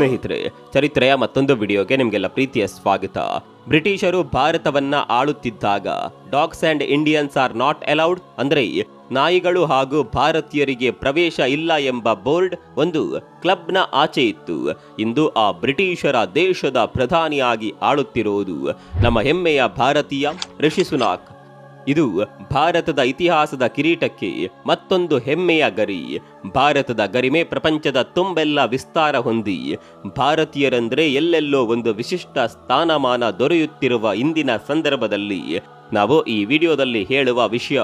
ಸ್ನೇಹಿತರೆ, ಚರಿತ್ರೆಯ ಮತ್ತೊಂದು ವಿಡಿಯೋಗೆ ನಿಮಗೆಲ್ಲ ಪ್ರೀತಿಯ ಸ್ವಾಗತ. ಬ್ರಿಟಿಷರು ಭಾರತವನ್ನ ಆಳುತ್ತಿದ್ದಾಗ, dogs and Indians are not allowed ಅಂದ್ರೆ ನಾಯಿಗಳು ಹಾಗೂ ಭಾರತೀಯರಿಗೆ ಪ್ರವೇಶ ಇಲ್ಲ ಎಂಬ ಬೋರ್ಡ್ ಒಂದು ಕ್ಲಬ್ನ ಆಚೆ ಇತ್ತು. ಇಂದು ಆ ಬ್ರಿಟಿಷರ ದೇಶದ ಪ್ರಧಾನಿಯಾಗಿ ಆಳುತ್ತಿರುವುದು ನಮ್ಮ ಹೆಮ್ಮೆಯ ಭಾರತೀಯ ಋಷಿ ಸುನಾಕ್ ಇದು ಭಾರತದ ಇತಿಹಾಸದ ಕಿರೀಟಕ್ಕೆ ಮತ್ತೊಂದು ಹೆಮ್ಮೆಯ ಗರಿ. ಭಾರತದ ಗರಿಮೆ ಪ್ರಪಂಚದ ತುಂಬೆಲ್ಲ ವಿಸ್ತಾರ ಹೊಂದಿ, ಭಾರತೀಯರೆಂದರೆ ಎಲ್ಲೆಲ್ಲೋ ಒಂದು ವಿಶಿಷ್ಟ ಸ್ಥಾನಮಾನ ದೊರೆಯುತ್ತಿರುವ ಇಂದಿನ ಸಂದರ್ಭದಲ್ಲಿ ನಾವು ಈ ವಿಡಿಯೋದಲ್ಲಿ ಹೇಳುವ ವಿಷಯ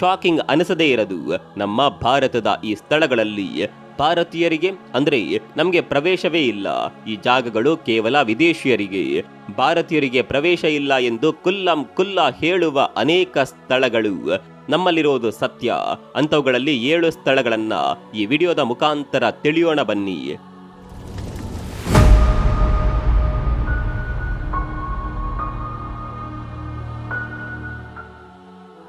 ಶಾಕಿಂಗ್ ಅನಿಸದೇ ಇರದು ನಮ್ಮ ಭಾರತದ ಈ ಸ್ಥಳಗಳಲ್ಲಿ ಭಾರತೀಯರಿಗೆ, ಅಂದರೆ ನಮಗೆ ಪ್ರವೇಶವೇ ಇಲ್ಲ. ಈ ಜಾಗಗಳು ಕೇವಲ ವಿದೇಶಿಯರಿಗೆ. ಭಾರತೀಯರಿಗೆ ಪ್ರವೇಶ ಇಲ್ಲ ಎಂದು ಕುಲ್ಲಂ ಕುಲ್ಲ ಹೇಳುವ ಅನೇಕ ಸ್ಥಳಗಳು. ನಮ್ಮಲ್ಲಿರೋದು ಸತ್ಯ. ಅಂಥವುಗಳಲ್ಲಿ ಏಳು ಸ್ಥಳಗಳನ್ನು ಈ ವಿಡಿಯೋದ ಮುಖಾಂತರ ತಿಳಿಯೋಣ ಬನ್ನಿ.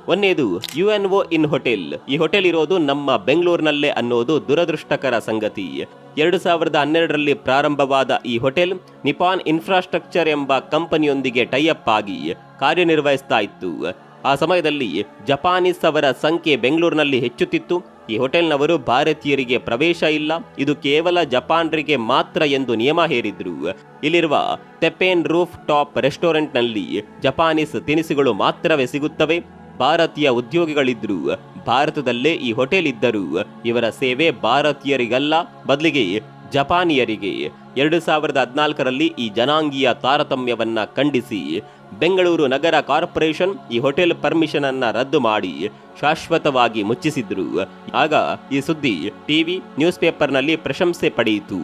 ಒಂದೇದು U N O in hotel. ಈ ಹೋಟೆಲ್ ಇರೋದು ನಮ್ಮ ಬೆಂಗಳೂರಿನಲ್ಲೇ ಅನ್ನೋದು ದುರದೃಷ್ಟಕರ ಸಂಗತಿ. ಎರಡು ಸಾವಿರದ ಹನ್ನೆರಡರಲ್ಲಿ ಪ್ರಾರಂಭವಾದ ಈ ಹೋಟೆಲ್ ನಿಪಾನ್ ಇನ್ಫ್ರಾಸ್ಟ್ರಕ್ಚರ್ ಎಂಬ ಕಂಪನಿಯೊಂದಿಗೆ ಟೈಅಪ್ ಆಗಿ ಕಾರ್ಯನಿರ್ವಹಿಸ್ತಾ ಇತ್ತು. ಆ ಸಮಯದಲ್ಲಿ ಜಪಾನೀಸ್ ಅವರ ಸಂಖ್ಯೆ ಬೆಂಗಳೂರಿನಲ್ಲಿ ಹೆಚ್ಚುತ್ತಿತ್ತು. ಈ ಹೋಟೆಲ್ನವರು ಭಾರತೀಯರಿಗೆ ಪ್ರವೇಶ ಇಲ್ಲ. ಇದು ಕೇವಲ ಜಪಾನ್ರಿಗೆ ಮಾತ್ರ ಎಂದು ನಿಯಮ ಹೇರಿದ್ರು. ಇಲ್ಲಿರುವ ತೆಪೇನ್ ರೂಫ್ ಟಾಪ್ ರೆಸ್ಟೋರೆಂಟ್ನಲ್ಲಿ ಜಪಾನೀಸ್ ತಿನಿಸುಗಳು ಮಾತ್ರವೇ ಸಿಗುತ್ತವೆ. ಭಾರತೀಯ ಉದ್ಯೋಗಿಗಳಿದ್ರು. ಭಾರತದಲ್ಲೇ ಈ ಹೋಟೆಲ್ ಇದ್ದರು. ಇವರ ಸೇವೆ ಭಾರತೀಯರಿಗಲ್ಲ, ಬದಲಿಗೆ ಜಪಾನಿಯರಿಗೆ. ಎರಡು ಸಾವಿರದ ಹದಿನಾಲ್ಕರಲ್ಲಿ ಈ ಜನಾಂಗೀಯ ತಾರತಮ್ಯವನ್ನು ಖಂಡಿಸಿ, ಬೆಂಗಳೂರು ನಗರ ಕಾರ್ಪೊರೇಷನ್ ಈ ಹೋಟೆಲ್ ಪರ್ಮಿಷನ್ ಅನ್ನ ರದ್ದು ಮಾಡಿ ಶಾಶ್ವತವಾಗಿ ಮುಚ್ಚಿಸಿದ್ರು. ಆಗ ಈ ಸುದ್ದಿ ಟಿವಿ ನ್ಯೂಸ್ ಪೇಪರ್ನಲ್ಲಿ ಪ್ರಶಂಸೆ ಪಡೆಯಿತು.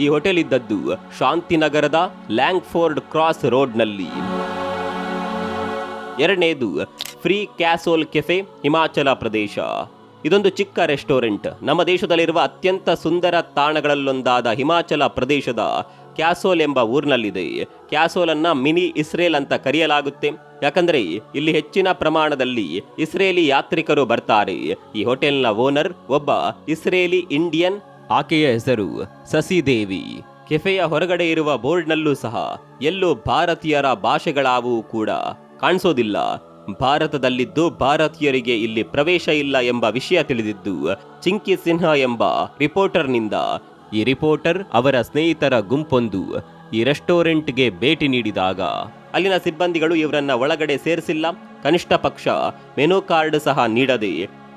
ಈ ಹೋಟೆಲ್ ಇದ್ದದ್ದು ಶಾಂತಿನಗರದ ಲ್ಯಾಂಗ್ಫೋರ್ಡ್ ಕ್ರಾಸ್ ರೋಡ್ನಲ್ಲಿ. ಎರಡನೇದು ಫ್ರೀ ಕ್ಯಾಸೋಲ್ ಕೆಫೆ, ಹಿಮಾಚಲ ಪ್ರದೇಶ. ಇದೊಂದು ಚಿಕ್ಕ ರೆಸ್ಟೋರೆಂಟ್. ನಮ್ಮ ದೇಶದಲ್ಲಿರುವ ಅತ್ಯಂತ ಸುಂದರ ತಾಣಗಳಲ್ಲೊಂದಾದ ಹಿಮಾಚಲ ಪ್ರದೇಶದ ಕ್ಯಾಸೋಲ್ ಎಂಬ ಊರಿನಲ್ಲಿದೆ. ಕ್ಯಾಸೋಲ್ ಅನ್ನ ಮಿನಿ ಇಸ್ರೇಲ್ ಅಂತ ಕರೆಯಲಾಗುತ್ತೆ. ಯಾಕಂದ್ರೆ ಇಲ್ಲಿ ಹೆಚ್ಚಿನ ಪ್ರಮಾಣದಲ್ಲಿ ಇಸ್ರೇಲಿ ಯಾತ್ರಿಕರು ಬರ್ತಾರೆ. ಈ ಹೋಟೆಲ್ನ ಓನರ್ ಒಬ್ಬ ಇಸ್ರೇಲಿ ಇಂಡಿಯನ್. ಆಕೆಯ ಹೆಸರು ಸಸಿದೇವಿ. ಕೆಫೆಯ ಹೊರಗಡೆ ಇರುವ ಬೋರ್ಡ್ನಲ್ಲೂ ಸಹ ಎಲ್ಲೂ ಭಾರತೀಯರ ಭಾಷೆಗಳಾವು ಕೂಡ ಕಾಣಿಸೋದಿಲ್ಲ. ಭಾರತದಲ್ಲಿದ್ದು ಭಾರತೀಯರಿಗೆ ಇಲ್ಲಿ ಪ್ರವೇಶ ಇಲ್ಲ ಎಂಬ ವಿಷಯ ತಿಳಿದಿದ್ದು, ಚಿಂಕಿ ಸಿನ್ಹಾ ಎಂಬ ರಿಪೋರ್ಟರ್ನಿಂದ ಈ ರಿಪೋರ್ಟರ್ ಅವರ ಸ್ನೇಹಿತರ ಗುಂಪೊಂದು ಈ ರೆಸ್ಟೋರೆಂಟ್ಗೆ ಭೇಟಿ ನೀಡಿದಾಗ, ಅಲ್ಲಿನ ಸಿಬ್ಬಂದಿಗಳು ಇವರನ್ನ ಒಳಗಡೆ ಸೇರಿಸಿಲ್ಲ. ಕನಿಷ್ಠ ಪಕ್ಷ ಮೆನು ಕಾರ್ಡ್ ಸಹ ನೀಡದೆ,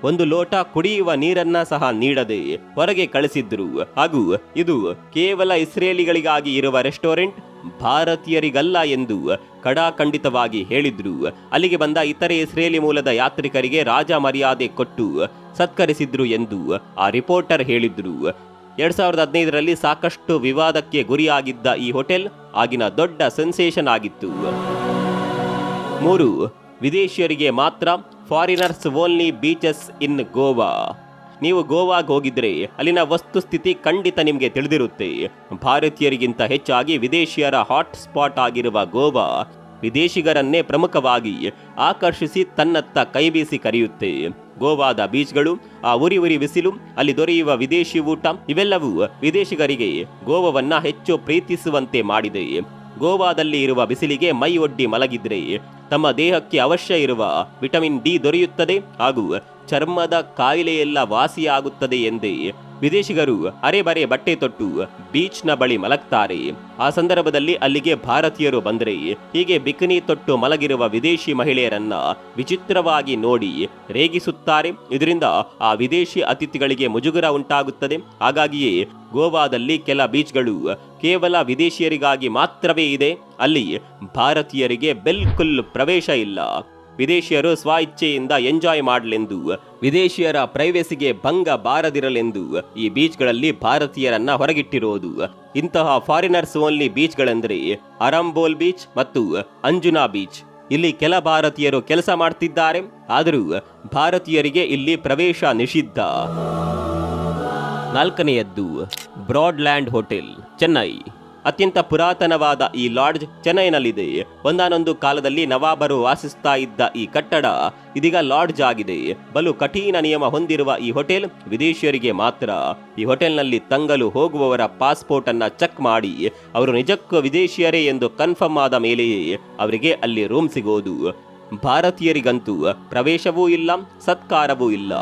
ಒಂದು ಲೋಟ ಕುಡಿಯುವ ನೀರನ್ನ ಸಹ ನೀಡದೆ ಹೊರಗೆ ಕಳಿಸಿದ್ರು. ಹಾಗೂ ಇದು ಕೇವಲ ಇಸ್ರೇಲಿಗಳಿಗಾಗಿ ಇರುವ ರೆಸ್ಟೋರೆಂಟ್, ಭಾರತೀಯರಿಗಲ್ಲ ಎಂದು ಕಡಾಖಂಡಿತವಾಗಿ ಹೇಳಿದ್ರು. ಅಲ್ಲಿಗೆ ಬಂದ ಇತರೆ ಇಸ್ರೇಲಿ ಮೂಲದ ಯಾತ್ರಿಕರಿಗೆ ರಾಜ ಮರ್ಯಾದೆ ಕೊಟ್ಟು ಸತ್ಕರಿಸಿದ್ರು ಎಂದು ಆ ರಿಪೋರ್ಟರ್ ಹೇಳಿದ್ರು. ಎರಡ್ ಸಾವಿರದ ಹದಿನೈದರಲ್ಲಿ ಸಾಕಷ್ಟು ವಿವಾದಕ್ಕೆ ಗುರಿಯಾಗಿದ್ದ ಈ ಹೋಟೆಲ್ ಆಗಿನ ದೊಡ್ಡ ಸೆನ್ಸೇಷನ್ ಆಗಿತ್ತು. ಮೂರು, ವಿದೇಶಿಯರಿಗೆ ಮಾತ್ರ foreigners only beaches in Goa. ನೀವು ಗೋವಾಗೆ ಹೋಗಿದ್ರೆ ಅಲ್ಲಿನ ವಸ್ತುಸ್ಥಿತಿ ಖಂಡಿತ ನಿಮಗೆ ತಿಳಿದಿರುತ್ತೆ. ಭಾರತೀಯರಿಗಿಂತ ಹೆಚ್ಚಾಗಿ ವಿದೇಶಿಯರ ಹಾಟ್ ಸ್ಪಾಟ್ ಆಗಿರುವ ಗೋವಾ ವಿದೇಶಿಗರನ್ನೇ ಪ್ರಮುಖವಾಗಿ ಆಕರ್ಷಿಸಿ ತನ್ನತ್ತ ಕೈಬೀಸಿ ಕರೆಯುತ್ತೆ. ಗೋವಾದ ಬೀಚ್ಗಳು, ಆ ಉರಿ ಉರಿ ಬಿಸಿಲು, ಅಲ್ಲಿ ದೊರೆಯುವ ವಿದೇಶಿ ಊಟ, ಇವೆಲ್ಲವೂ ವಿದೇಶಿಗರಿಗೆ ಗೋವಾವನ್ನ ಹೆಚ್ಚು ಪ್ರೀತಿಸುವಂತೆ ಮಾಡಿದೆ. ಗೋವಾದಲ್ಲಿ ಇರುವ ಬಿಸಿಲಿಗೆ ಮೈ ಒಡ್ಡಿ ಮಲಗಿದ್ರೆ ತಮ್ಮ ದೇಹಕ್ಕೆ ಅವಶ್ಯ ಇರುವ ವಿಟಮಿನ್ ಡಿ ದೊರೆಯುತ್ತದೆ ಹಾಗೂ ಚರ್ಮದ ಕಾಯಿಲೆಯೆಲ್ಲ ವಾಸಿಯಾಗುತ್ತದೆ ಎಂದೇ ವಿದೇಶಿಗರು ಅರೆಬರೆ ಬಟ್ಟೆ ತೊಟ್ಟು ಬೀಚ್ನ ಬಳಿ ಮಲಗ್ತಾರೆ. ಆ ಸಂದರ್ಭದಲ್ಲಿ ಅಲ್ಲಿಗೆ ಭಾರತೀಯರು ಬಂದರೆ ಹೀಗೆ ಬಿಕಿನಿ ತೊಟ್ಟು ಮಲಗಿರುವ ವಿದೇಶಿ ಮಹಿಳೆಯರನ್ನ ವಿಚಿತ್ರವಾಗಿ ನೋಡಿ ರೇಗಿಸುತ್ತಾರೆ. ಇದರಿಂದ ಆ ವಿದೇಶಿ ಅತಿಥಿಗಳಿಗೆ ಮುಜುಗರ ಉಂಟಾಗುತ್ತದೆ. ಹಾಗಾಗಿಯೇ ಗೋವಾದಲ್ಲಿ ಕೆಲ ಬೀಚ್ಗಳು ಕೇವಲ ವಿದೇಶಿಯರಿಗಾಗಿ ಮಾತ್ರವೇ ಇದೆ. ಅಲ್ಲಿ ಭಾರತೀಯರಿಗೆ ಬಿಲ್ಕುಲ್ ಪ್ರವೇಶ ಇಲ್ಲ. ವಿದೇಶಿಯರು ಸ್ವಇಚ್ಛೆಯಿಂದ ಎಂಜಾಯ್ ಮಾಡಲೆಂದು, ವಿದೇಶಿಯರ ಪ್ರೈವೇಸಿಗೆ ಭಂಗ ಬಾರದಿರಲೆಂದು ಈ ಬೀಚ್ಗಳಲ್ಲಿ ಭಾರತೀಯರನ್ನ ಹೊರಗಿಟ್ಟಿರುವುದು ಇಂತಹ ಫಾರಿನರ್ಸ್ ಓನ್ಲಿ ಬೀಚ್ಗಳೆಂದರೆ ಅರಂಬೋಲ್ ಬೀಚ್ ಮತ್ತು ಅಂಜುನಾ ಬೀಚ್. ಇಲ್ಲಿ ಕೆಲ ಭಾರತೀಯರು ಕೆಲಸ ಮಾಡ್ತಿದ್ದಾರೆ, ಆದರೂ ಭಾರತೀಯರಿಗೆ ಇಲ್ಲಿ ಪ್ರವೇಶ ನಿಷಿದ್ಧ. ನಾಲ್ಕನೆಯದ್ದು, ಬ್ರಾಡ್ಲ್ಯಾಂಡ್ ಹೋಟೆಲ್, ಚೆನ್ನೈ. ಅತ್ಯಂತ ಪುರಾತನವಾದ ಈ ಲಾಡ್ಜ್ ಚೆನ್ನೈನಲ್ಲಿದೆ. ಒಂದಾನೊಂದು ಕಾಲದಲ್ಲಿ ನವಾಬರು ವಾಸಿಸ್ತಾ ಇದ್ದ ಈ ಕಟ್ಟಡ ಇದೀಗ ಲಾಡ್ಜ್ ಆಗಿದೆ. ಬಲು ಕಠಿಣ ನಿಯಮ ಹೊಂದಿರುವ ಈ ಹೋಟೆಲ್ ವಿದೇಶಿಯರಿಗೆ ಮಾತ್ರ. ಈ ಹೋಟೆಲ್ನಲ್ಲಿ ತಂಗಲು ಹೋಗುವವರ ಪಾಸ್ಪೋರ್ಟ್ ಅನ್ನ ಚೆಕ್ ಮಾಡಿ, ಅವರು ನಿಜಕ್ಕೂ ವಿದೇಶಿಯರೇ ಎಂದು ಕನ್ಫರ್ಮ್ ಆದ ಮೇಲೆಯೇ ಅವರಿಗೆ ಅಲ್ಲಿ ರೂಮ್ ಸಿಗೋದು. ಭಾರತೀಯರಿಗಂತೂ ಪ್ರವೇಶವೂ ಇಲ್ಲ, ಸತ್ಕಾರವೂ ಇಲ್ಲ.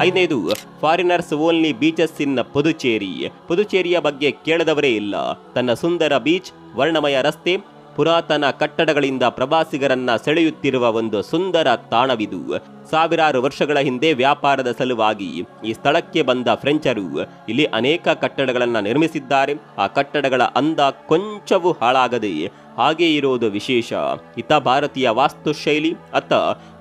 ಐದನೇದು foreigners only beaches in Puducherry. ಪುದುಚೇರಿಯ ಬಗ್ಗೆ ಕೇಳದವರೇ ಇಲ್ಲ. ತನ್ನ ಸುಂದರ ಬೀಚ್ ವರ್ಣಮಯ ರಸ್ತೆ ಪುರಾತನ ಕಟ್ಟಡಗಳಿಂದ ಪ್ರವಾಸಿಗರನ್ನ ಸೆಳೆಯುತ್ತಿರುವ ಒಂದು ಸುಂದರ ತಾಣವಿದು. ಸಾವಿರಾರು ವರ್ಷಗಳ ಹಿಂದೆ ವ್ಯಾಪಾರದ ಸಲುವಾಗಿ ಈ ಸ್ಥಳಕ್ಕೆ ಬಂದ ಫ್ರೆಂಚರು ಇಲ್ಲಿ ಅನೇಕ ಕಟ್ಟಡಗಳನ್ನು ನಿರ್ಮಿಸಿದ್ದಾರೆ. ಆ ಕಟ್ಟಡಗಳ ಅಂದ ಕೊಂಚವೂ ಹಾಳಾಗದೆ ಹಾಗೆ ಇರೋದು ವಿಶೇಷ. ಇತ ಭಾರತೀಯ ವಾಸ್ತುಶೈಲಿ ಅತ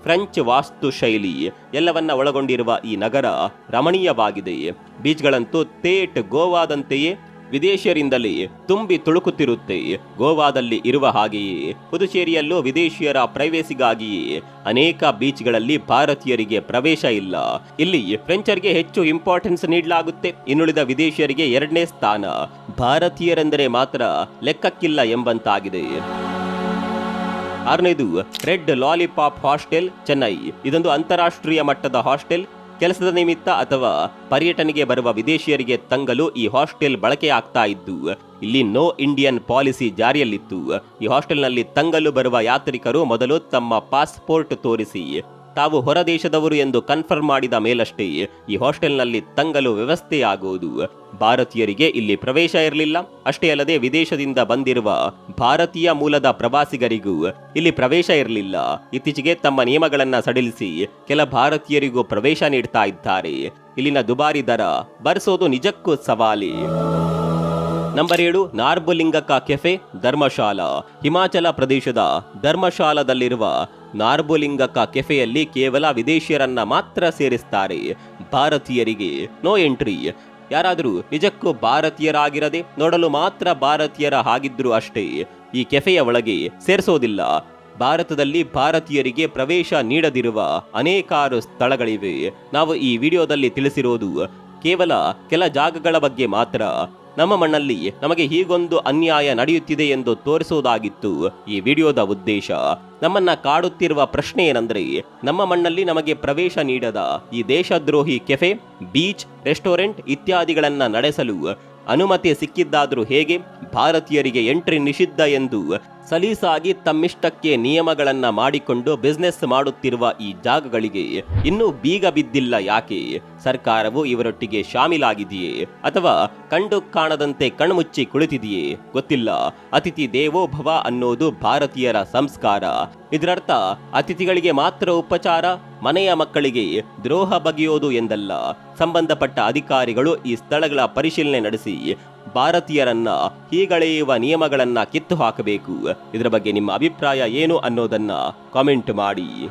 ಫ್ರೆಂಚ್ ವಾಸ್ತುಶೈಲಿ ಎಲ್ಲವನ್ನ ಒಳಗೊಂಡಿರುವ ಈ ನಗರ ರಮಣೀಯವಾಗಿದೆ. ಬೀಚ್ಗಳಂತೂ ತೇಟ್ ಗೋವಾದಂತೆಯೇ ವಿದೇಶಿಯರಿಂದಲೇ ತುಂಬಿ ತುಳುಕುತ್ತಿರುತ್ತೆ. ಗೋವಾದಲ್ಲಿ ಇರುವ ಹಾಗೆಯೇ ಪುದುಚೇರಿಯಲ್ಲೂ ವಿದೇಶಿಯರ ಪ್ರೈವೇಸಿಗಾಗಿಯೇ ಅನೇಕ ಬೀಚ್ಗಳಲ್ಲಿ ಭಾರತೀಯರಿಗೆ ಪ್ರವೇಶ ಇಲ್ಲ. ಇಲ್ಲಿ ಫ್ರೆಂಚರ್ಗೆ ಹೆಚ್ಚು ಇಂಪಾರ್ಟೆನ್ಸ್ ನೀಡಲಾಗುತ್ತೆ. ಇನ್ನುಳಿದ ವಿದೇಶಿಯರಿಗೆ ಎರಡನೇ ಸ್ಥಾನ. ಭಾರತೀಯರೆಂದರೆ ಮಾತ್ರ ಲೆಕ್ಕಕ್ಕಿಲ್ಲ ಎಂಬಂತಾಗಿದೆ. ಆರನೇದು, ರೆಡ್ ಲಾಲಿಪಾಪ್ ಹಾಸ್ಟೆಲ್, ಚೆನ್ನೈ. ಇದೊಂದು ಅಂತಾರಾಷ್ಟ್ರೀಯ ಮಟ್ಟದ ಹಾಸ್ಟೆಲ್. ಕೆಲಸದ ನಿಮಿತ್ತ ಅಥವಾ ಪರ್ಯಟನೆಗೆ ಬರುವ ವಿದೇಶಿಯರಿಗೆ ತಂಗಲು ಈ ಹಾಸ್ಟೆಲ್ ಬಳಕೆಯಾಗ್ತಾ ಇದ್ದು, ಇಲ್ಲಿ ನೋ ಇಂಡಿಯನ್ ಪಾಲಿಸಿ ಜಾರಿಯಲ್ಲಿತ್ತು. ಈ ಹಾಸ್ಟೆಲ್ನಲ್ಲಿ ತಂಗಲು ಬರುವ ಯಾತ್ರಿಕರು ಮೊದಲು ತಮ್ಮ ಪಾಸ್ಪೋರ್ಟ್ ತೋರಿಸಿ ತಾವು ಹೊರದೇಶದವರು ಎಂದು ಕನ್ಫರ್ಮ್ ಮಾಡಿದ ಮೇಲಷ್ಟೇ ಈ ಹಾಸ್ಟೆಲ್ನಲ್ಲಿ ತಂಗಲು ವ್ಯವಸ್ಥೆಯಾಗುವುದು. ಭಾರತೀಯರಿಗೆ ಇಲ್ಲಿ ಪ್ರವೇಶ ಇರಲಿಲ್ಲ. ಅಷ್ಟೇ ಅಲ್ಲದೆ ವಿದೇಶದಿಂದ ಬಂದಿರುವ ಭಾರತೀಯ ಮೂಲದ ಪ್ರವಾಸಿಗರಿಗೂ ಇಲ್ಲಿ ಪ್ರವೇಶ ಇರಲಿಲ್ಲ. ಇತ್ತೀಚೆಗೆ ತಮ್ಮ ನಿಯಮಗಳನ್ನ ಸಡಿಲಿಸಿ ಕೆಲ ಭಾರತೀಯರಿಗೂ ಪ್ರವೇಶ ನೀಡ್ತಾ ಇದ್ದಾರೆ. ಇಲ್ಲಿನ ದುಬಾರಿ ದರ ಬರೆಸೋದು ನಿಜಕ್ಕೂ ಸವಾಲಿ. ನಂಬರ್ ಏಳು, ನಾರ್ಬುಲಿಂಗಕ ಕೆಫೆ, ಧರ್ಮಶಾಲಾ. ಹಿಮಾಚಲ ಪ್ರದೇಶದ ಧರ್ಮಶಾಲಾದಲ್ಲಿರುವ ನಾರ್ಬುಲಿಂಗಕ ಕೆಫೆಯಲ್ಲಿ ಕೇವಲ ವಿದೇಶಿಯರನ್ನ ಮಾತ್ರ ಸೇರಿಸ್ತಾರೆ. ಭಾರತೀಯರಿಗೆ ನೋ ಎಂಟ್ರಿ ಯಾರಾದರೂ ನಿಜಕ್ಕೂ ಭಾರತೀಯರಾಗಿರದೆ ನೋಡಲು ಮಾತ್ರ ಭಾರತೀಯರ ಹಾಗಿದ್ರು ಅಷ್ಟೇ, ಈ ಕೆಫೆಯ ಒಳಗೆ ಸೇರಿಸೋದಿಲ್ಲ. ಭಾರತದಲ್ಲಿ ಭಾರತೀಯರಿಗೆ ಪ್ರವೇಶ ನೀಡದಿರುವ ಅನೇಕಾರು ಸ್ಥಳಗಳಿವೆ. ನಾವು ಈ ವಿಡಿಯೋದಲ್ಲಿ ತಿಳಿಸಿರೋದು ಕೇವಲ ಕೆಲ ಜಾಗಗಳ ಬಗ್ಗೆ ಮಾತ್ರ. ನಮ್ಮ ಮಣ್ಣಲ್ಲಿ ನಮಗೆ ಹೀಗೊಂದು ಅನ್ಯಾಯ ನಡೆಯುತ್ತಿದೆ ಎಂದು ತೋರಿಸುವುದಾಗಿತ್ತು. ಈ ವಿಡಿಯೋದ ಉದ್ದೇಶ, ನಮ್ಮನ್ನ ಕಾಡುತ್ತಿರುವ ಪ್ರಶ್ನೆ ಏನಂದ್ರೆ, ನಮ್ಮ ಮಣ್ಣಲ್ಲಿ ನಮಗೆ ಪ್ರವೇಶ ನೀಡದ ಈ ದೇಶದ್ರೋಹಿ ಕೆಫೆ, ಬೀಚ್, ರೆಸ್ಟೋರೆಂಟ್ ಇತ್ಯಾದಿಗಳನ್ನ ನಡೆಸಲು ಅನುಮತಿ ಸಿಕ್ಕಿದ್ದಾದರೂ ಹೇಗೆ? ಭಾರತೀಯರಿಗೆ ಎಂಟ್ರಿ ನಿಷಿದ್ಧ ಎಂದು ಸಲೀಸಾಗಿ ತಮ್ಮಿಷ್ಟಕ್ಕೆ ನಿಯಮಗಳನ್ನ ಮಾಡಿಕೊಂಡು ಬಿಸ್ನೆಸ್ ಮಾಡುತ್ತಿರುವ ಈ ಜಾಗಗಳಿಗೆ ಇನ್ನೂ ಬೀಗ ಬಿದ್ದಿಲ್ಲ ಯಾಕೆ? ಸರ್ಕಾರವು ಇವರೊಟ್ಟಿಗೆ ಶಾಮೀಲಾಗಿದೆಯೇ? ಅಥವಾ ಕಂಡು ಕಾಣದಂತೆ ಕಣ್ಮುಚ್ಚಿ ಕುಳಿತಿದೆಯೇ? ಗೊತ್ತಿಲ್ಲ. ಅತಿಥಿ ದೇವೋಭವ ಅನ್ನೋದು ಭಾರತೀಯರ ಸಂಸ್ಕಾರ. ಇದರರ್ಥ, ಅತಿಥಿಗಳಿಗೆ ಮಾತ್ರ ಉಪಚಾರ, ಮನೆಯ ಮಕ್ಕಳಿಗೆ ದ್ರೋಹ ಬಗೆಯೋದು ಎಂದಲ್ಲ. ಸಂಬಂಧಪಟ್ಟ ಅಧಿಕಾರಿಗಳು ಈ ಸ್ಥಳಗಳ ಪರಿಶೀಲನೆ ನಡೆಸಿ ಭಾರತೀಯರನ್ನ ಹೀಗಳೆಯುವ ನಿಯಮಗಳನ್ನ ಕಿತ್ತು ಹಾಕಬೇಕು ಇದರ ಬಗ್ಗೆ ನಿಮ್ಮ ಅಭಿಪ್ರಾಯ ಏನು ಅನ್ನೋದನ್ನ ಕಾಮೆಂಟ್ ಮಾಡಿ.